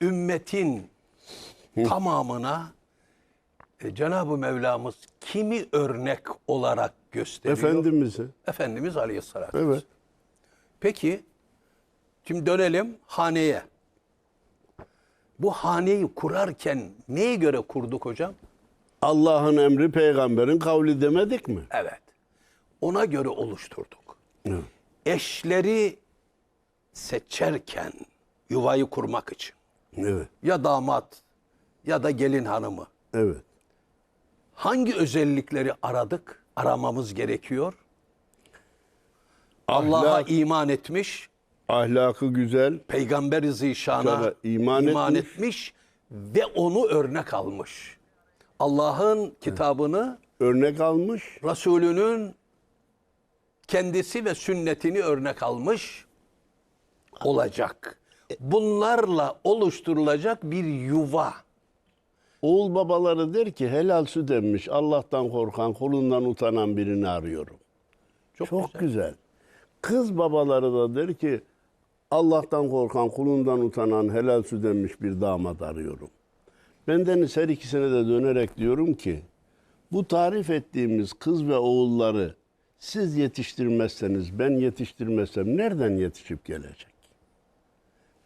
ümmetin tamamına e, Cenab-ı Mevlamız kimi örnek olarak gösteriyor? Efendimiz'i. Efendimiz Aleyhisselatü Evet. Peki, şimdi dönelim haneye. Bu haneyi kurarken neye göre kurduk hocam? Allah'ın emri peygamberin kavli demedik mi? Evet. Ona göre oluşturduk. Evet. Eşleri seçerken yuvayı kurmak için Evet. ya damat ya da gelin hanımı Evet. hangi özellikleri aradık? Aramamız gerekiyor. Allah'a Ahlak, iman etmiş, ahlakı güzel. Peygamber-i Zişan'a iman iman, etmiş. etmiş. ve onu örnek almış. Allah'ın kitabını, Örnek almış. Resulünün kendisi ve sünnetini örnek almış olacak. Bunlarla oluşturulacak bir yuva. Oğul babaları der ki helal süt emmiş. Allah'tan korkan, kulundan utanan birini arıyorum. Çok, Çok güzel. güzel. Kız babaları da der ki Allah'tan korkan, kulundan utanan, helal süt emmiş bir damat arıyorum. Bendeniz her ikisine de dönerek diyorum ki bu tarif ettiğimiz kız ve oğulları siz yetiştirmezseniz, ben yetiştirmezsem nereden yetişip gelecek?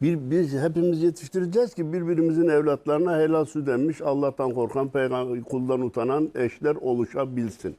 Bir, biz hepimiz yetiştireceğiz ki birbirimizin evlatlarına helal süt emmiş, Allah'tan korkan, peygamber, kuldan utanan eşler oluşabilsin.